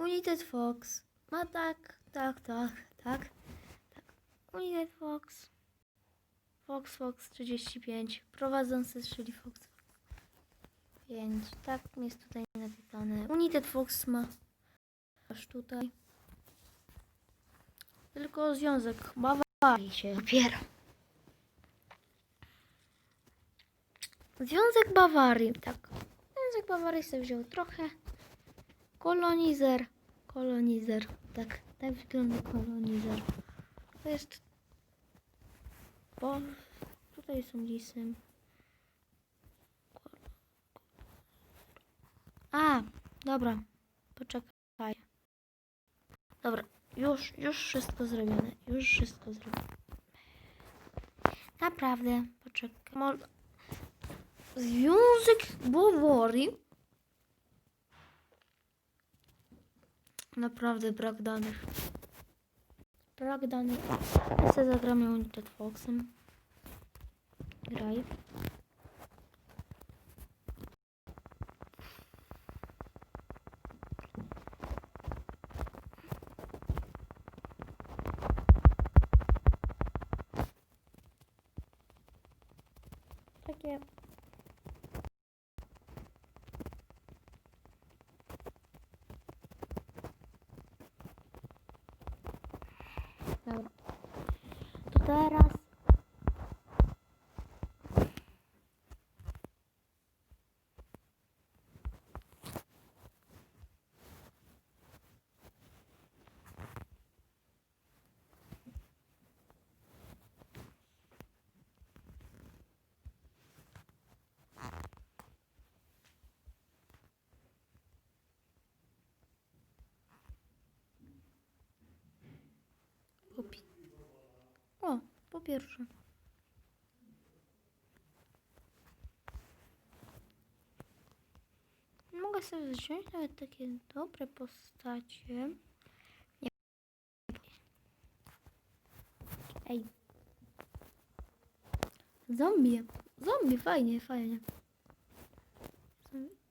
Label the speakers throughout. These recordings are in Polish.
Speaker 1: United Fox. No tak, tak, tak, tak. tak. United Fox. Fox Fox 35. Prowadzący, czyli Fox Fox 5. Tak jest tutaj napisane. United Fox ma aż tutaj. Tylko związek Bawarii się opiera. Związek Bawarii, tak. Związek Bawarii sobie wziął trochę. Kolonizer. Kolonizer. Tak, tak wygląda kolonizer. To jest. Bo tutaj są lisy. A, dobra. Poczekaj. Dobra, już, już wszystko zrobione. Już wszystko zrobione. Naprawdę, poczekaj. Związek Bawarii. Naprawdę brak danych. Brak danych. Ja sobie zagramy United Foxem. Graj. Takie Dobra. To teraz. Pi- o, po pierwsze. Mogę sobie wziąć nawet takie dobre postacie. Nie. Ej. Zombie. Zombie, fajnie, fajnie.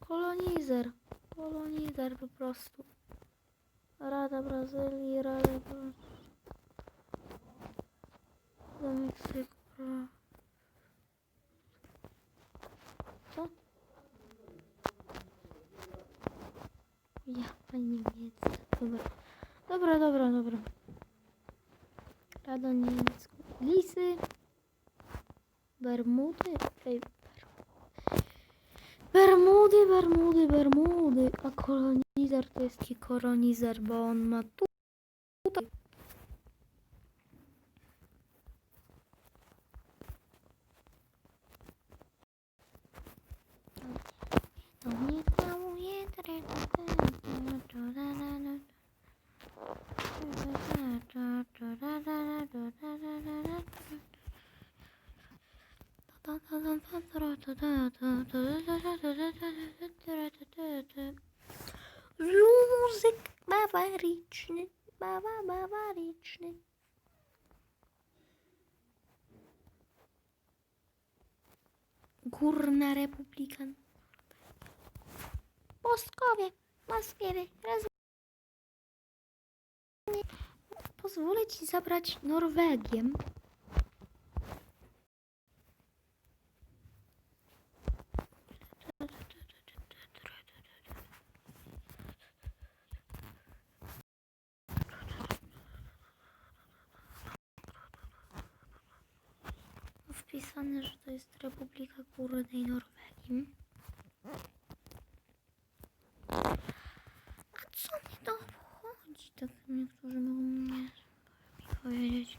Speaker 1: Kolonizer. Kolonizer po prostu. Rada Brazylii, Rada Brazylii. Co? Ja, pani niemiecka. Dobra. Dobra, dobra, dobra. Rada niemiecka. Lisy. Bermudy. Ej, Bermudy, Bermudy, Bermudy. A kolonizer to jest kolonizer, bo on ma tu. Tutaj. To mnie całuje. Muzyk bawaryczny, baba bawaryczny. Górna Republika. Postkowie, Moskwie, raz... Pozwolę ci zabrać Norwegię. Wpisane, że to jest Republika Górnej Norwegii. A co mnie to obchodzi? Tak niektórzy mogą mnie powiedzieć.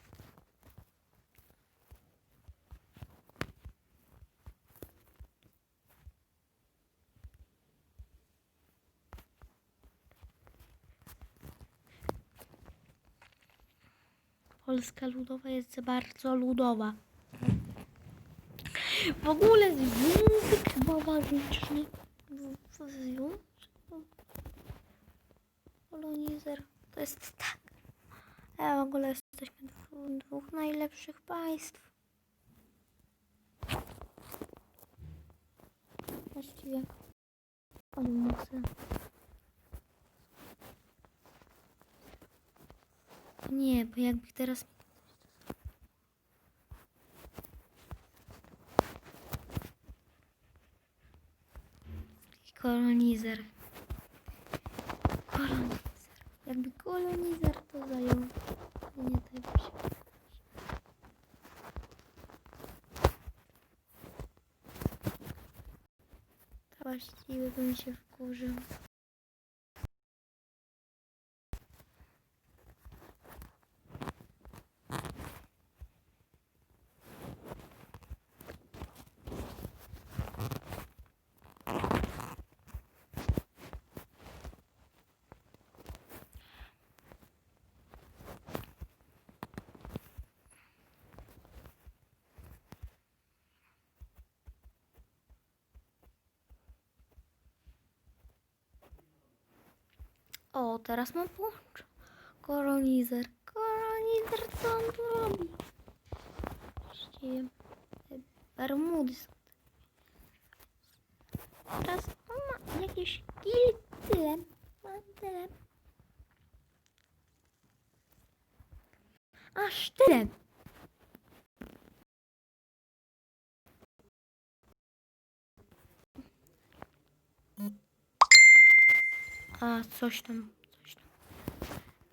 Speaker 1: Polska ludowa jest bardzo ludowa. W ogóle związek bawaryczny. Związek kolonizer. To jest tak. A w ogóle jesteśmy dwóch, najlepszych państw. Właściwie. Muksy. Nie, bo jakby teraz... Kolonizer. Kolonizer. Jakby kolonizer to zajął. Nie tego się. Właściwie bym się wkurzył. O, teraz mam połącz. Kolonizer. Kolonizer, co on tu robi? Właściwie Bermudy. Teraz on ma jakieś tyle. Ma tyle. Aż tyle. Coś tam, coś tam.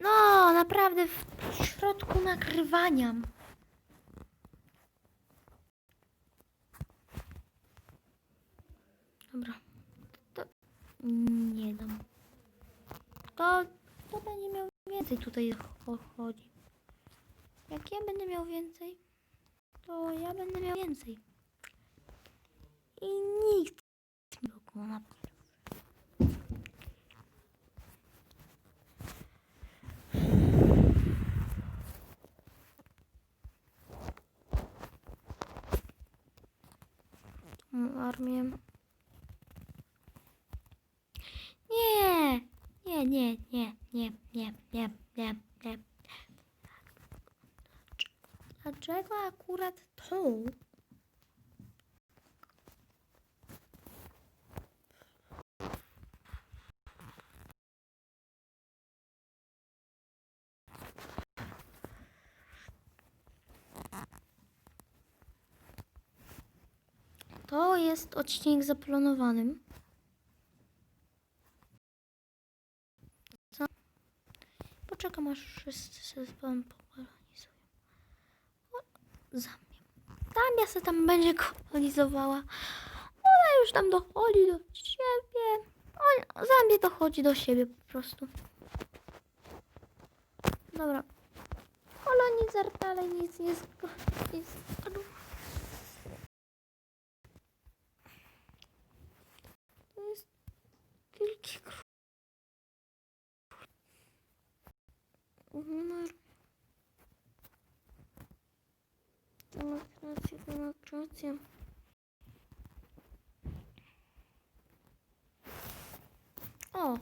Speaker 1: No, naprawdę w środku nagrywania. Dobra. To nie dam. To, to będzie miał więcej tutaj cho- chodzi. Jak ja będę miał więcej, to ja będę miał więcej. I nikt mi go na tą armię. Nie, nie, nie, nie, nie, nie, nie, nie, nie. Dlaczego akurat to? To jest odcinek zaplanowanym. Co? Poczekam aż wszyscy się z wami pokolonizują. O, Zambia. Zambia se tam będzie kolonizowała. Ona już tam dochodzi do siebie. On, dochodzi do siebie po prostu. Dobra. Kolonizer dalej nic nie zgo... demokracja. O!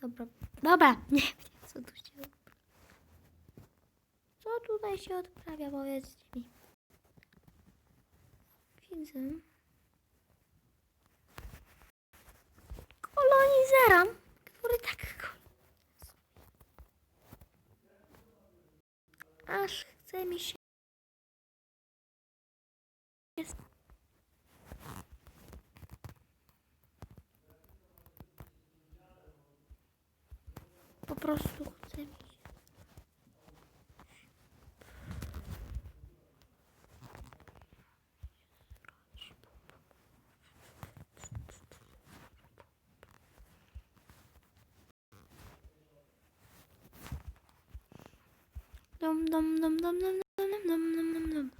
Speaker 1: Dobra, dobra, nie wiem co tu się co tutaj się odprawia, powiedzcie mi. Widzę. Kolonizera, który tak. Aż chce mi się... Po prostu chce mi się... Dum dum dum dum dum dum dum dum dum dum.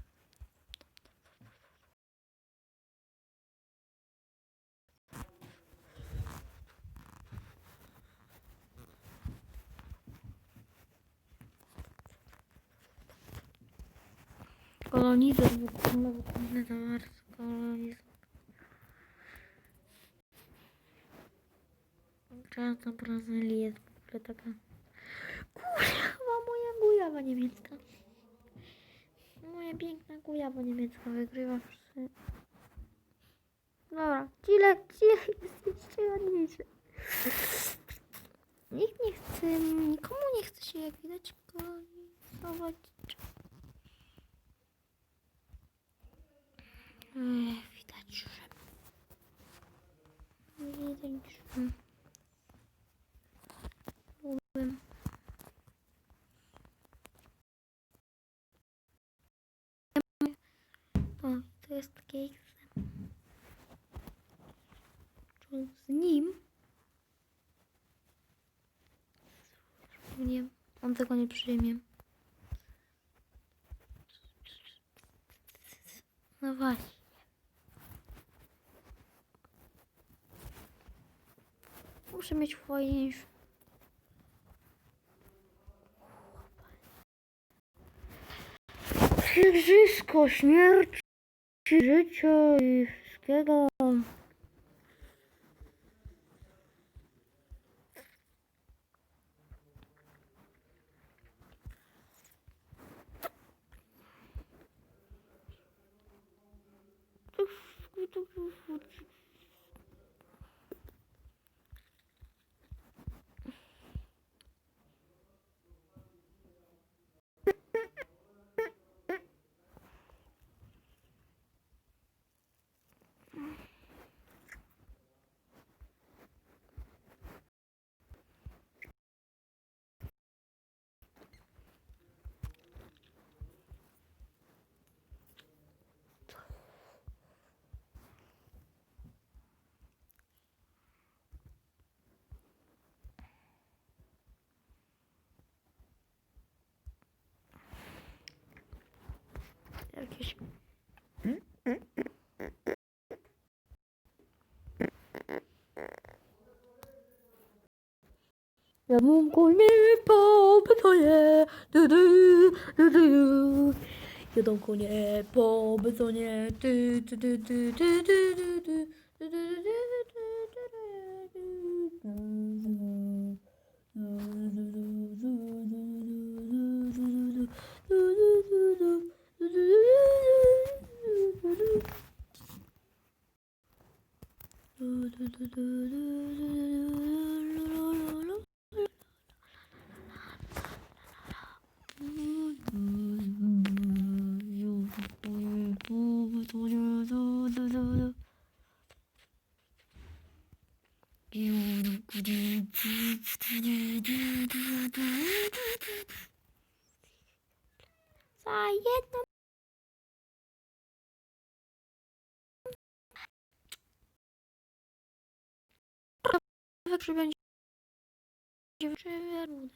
Speaker 1: Kolonizer towar kolonizer. Czarna Brazylia jest w ogóle taka... Kurwa, gujawa niemiecka. Moja piękna gujawa niemiecka wygrywa wszyscy. Dobra, chile, chile jest jeszcze ładniejsze. Nikt nie chce, nikomu nie chce się jak widać kolonizować. Ech, widać, że... Widać, że... Byłem. O, to jest case. Czy z nim? Nie, on tego nie przyjmie. No właśnie. Muszę mieć fajniejszy. Wszystko, śmierć, życiu i wszystkiego. Uff, uff, uff, uff. Jakieś Ja mógł mi pobytonie, du du du du du. Jadą konie po betonie, ty ty ty ty ty ty ty du, du, du, du, du. Zawsze będzie dziewczyny rudy.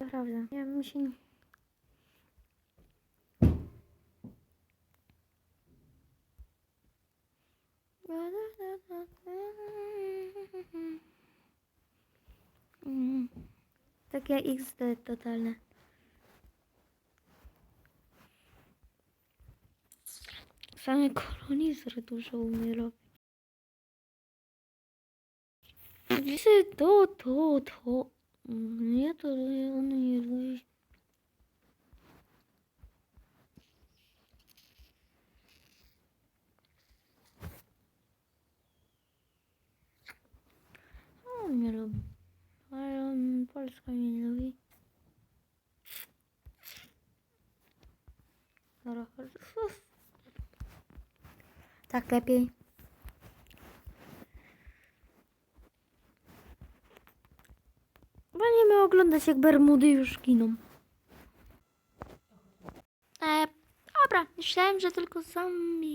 Speaker 1: Naprawdę, ja mi się... Mm. Takie XD totalne. Саме колонізори дуже умі роблять. То, то, то. Ні, то не умерла. Польская не Хорошо. Tak lepiej. Będziemy oglądać jak Bermudy już giną. E, dobra, myślałem, że tylko zombie